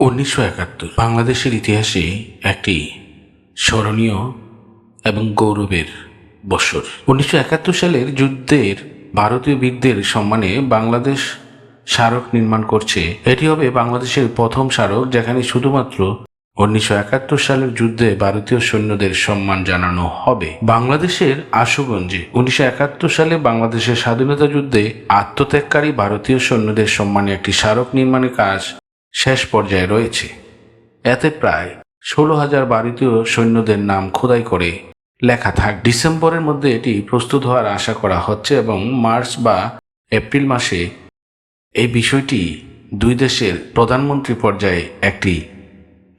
উনিশশো একাত্তর, বাংলাদেশের ইতিহাসে একটি স্মরণীয় এবং গৌরবের বছর। উনিশশো একাত্তর সালের যুদ্ধের ভারতীয় বীরদের সম্মানে বাংলাদেশ স্মারক নির্মাণ করছে। এটি হবে বাংলাদেশের প্রথম স্মারক, যেখানে শুধুমাত্র উনিশশো একাত্তর সালের যুদ্ধে ভারতীয় সৈন্যদের সম্মান জানানো হবে। বাংলাদেশের আশুগঞ্জে উনিশশো একাত্তর সালে বাংলাদেশের স্বাধীনতা যুদ্ধে আত্মত্যাগকারী ভারতীয় সৈন্যদের সম্মানে একটি স্মারক নির্মাণের কাজ শেষ পর্যায়ে রয়েছে। এতে প্রায় ষোলো হাজার ভারতীয় সৈন্যদের নাম খোদাই করে লেখা থাক। ডিসেম্বরের মধ্যে এটি প্রস্তুত হওয়ার আশা করা হচ্ছে এবং মার্চ বা এপ্রিল মাসে এই বিষয়টি দুই দেশের প্রধানমন্ত্রী পর্যায়ে একটি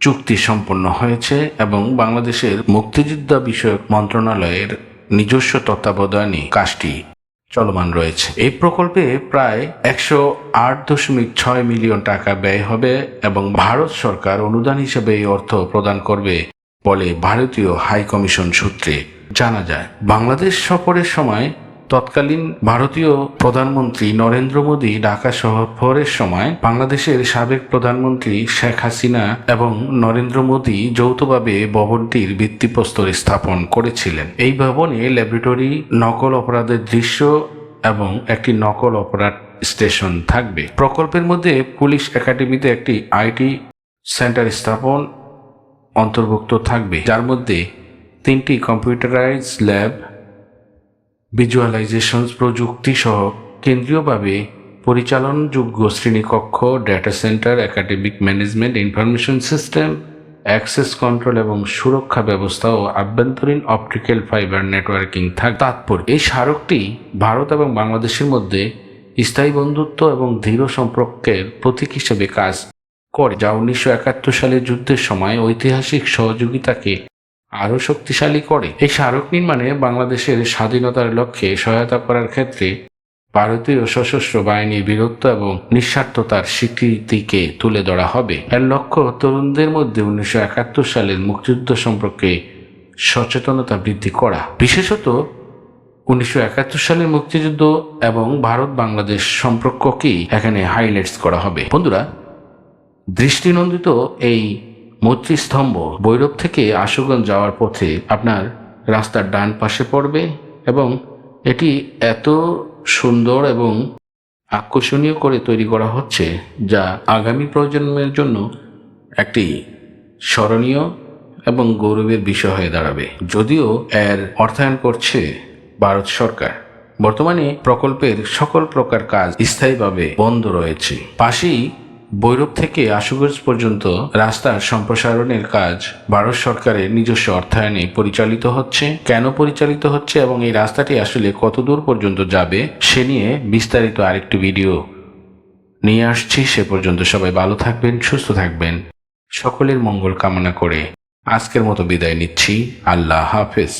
চুক্তি সম্পন্ন হয়েছে এবং বাংলাদেশের মুক্তিযোদ্ধা বিষয়ক মন্ত্রণালয়ের নিজস্ব তত্ত্বাবধানে কাজটি চলমান রয়েছে। এই প্রকল্পে প্রায় একশো আট দশমিক ছয় মিলিয়ন টাকা ব্যয় হবে এবং ভারত সরকার অনুদান হিসেবে এই অর্থ প্রদান করবে বলে ভারতীয় হাই কমিশন সূত্রে জানা যায়। বাংলাদেশ সফরের সময় তৎকালীন ভারতীয় প্রধানমন্ত্রী নরেন্দ্র মোদী ঢাকা সফরের সময় বাংলাদেশের সাবেক প্রধানমন্ত্রী শেখ হাসিনা এবং নরেন্দ্র মোদী যৌথভাবে ভবনটির ভিত্তিপ্রস্তর স্থাপন করেছিলেন। এই ভবনে ল্যাবরেটরি, নকল অপরাধের দৃশ্য এবং একটি নকল অপরাধ স্টেশন থাকবে। প্রকল্পের মধ্যে পুলিশ একাডেমিতে একটি আইটি সেন্টার স্থাপন অন্তর্ভুক্ত থাকবে, যার মধ্যে তিনটি কম্পিউটারাইজ ল্যাব ভিজুয়ালাইজেশন প্রযুক্তি সহ কেন্দ্রীয়ভাবে পরিচালনযোগ্য শ্রেণীকক্ষ data centre academic management information system access control এবং সুরক্ষা ব্যবস্থা ও আভ্যন্তরীণ অপটিক্যাল ফাইবার নেটওয়ার্কিং থাক তাৎপর্য। এই স্মারকটি ভারত এবং বাংলাদেশের মধ্যে স্থায়ী বন্ধুত্ব এবং দৃঢ় সম্পর্কের প্রতীক হিসেবে কাজ করে, যা উনিশশো একাত্তর সালের যুদ্ধের সময় ঐতিহাসিক সহযোগিতাকে আরও শক্তিশালী করে। এই স্মারক নির্মাণে বাংলাদেশের স্বাধীনতার লক্ষ্যে সহায়তা করার ক্ষেত্রে ভারতীয় সশস্ত্র বাহিনীর বীরত্ব এবং নিঃস্বার্থতার স্বীকৃতিকে তুলে ধরা হবে। এর লক্ষ্য তরুণদের মধ্যে উনিশশো একাত্তর সালের মুক্তিযুদ্ধ সম্পর্কে সচেতনতা বৃদ্ধি করা। বিশেষত উনিশশো একাত্তর সালের মুক্তিযুদ্ধ এবং ভারত বাংলাদেশ সম্পর্ককেই এখানে হাইলাইটস করা হবে। বন্ধুরা, দৃষ্টিনন্দিত এই মৈত্রী স্তম্ভ বৈরব থেকে আশুগঞ্জ যাওয়ার পথে আপনার রাস্তার ডান পাশে পড়বে এবং এটি এত সুন্দর এবং আকর্ষণীয় করে তৈরি করা হচ্ছে যা আগামী প্রজন্মের জন্য একটি স্মরণীয় এবং গৌরবের বিষয় হয়ে দাঁড়াবে। যদিও এর অর্থায়ন করছে ভারত সরকার। বর্তমানে প্রকল্পের সকল প্রকার কাজ স্থায়ীভাবে বন্ধ রয়েছে। পাশেই বৈরব থেকে আশুগঞ্জ পর্যন্ত রাস্তার সম্প্রসারণের কাজ ভারত সরকারের নিজস্ব অর্থায়নে পরিচালিত হচ্ছে। কেন পরিচালিত হচ্ছে এবং এই রাস্তাটি আসলে কত দূর পর্যন্ত যাবে, সে নিয়ে বিস্তারিত আরেকটি ভিডিও নিয়ে আসছি। সে পর্যন্ত সবাই ভালো থাকবেন, সুস্থ থাকবেন। সকলের মঙ্গল কামনা করে আজকের মতো বিদায় নিচ্ছি। আল্লাহ হাফেজ।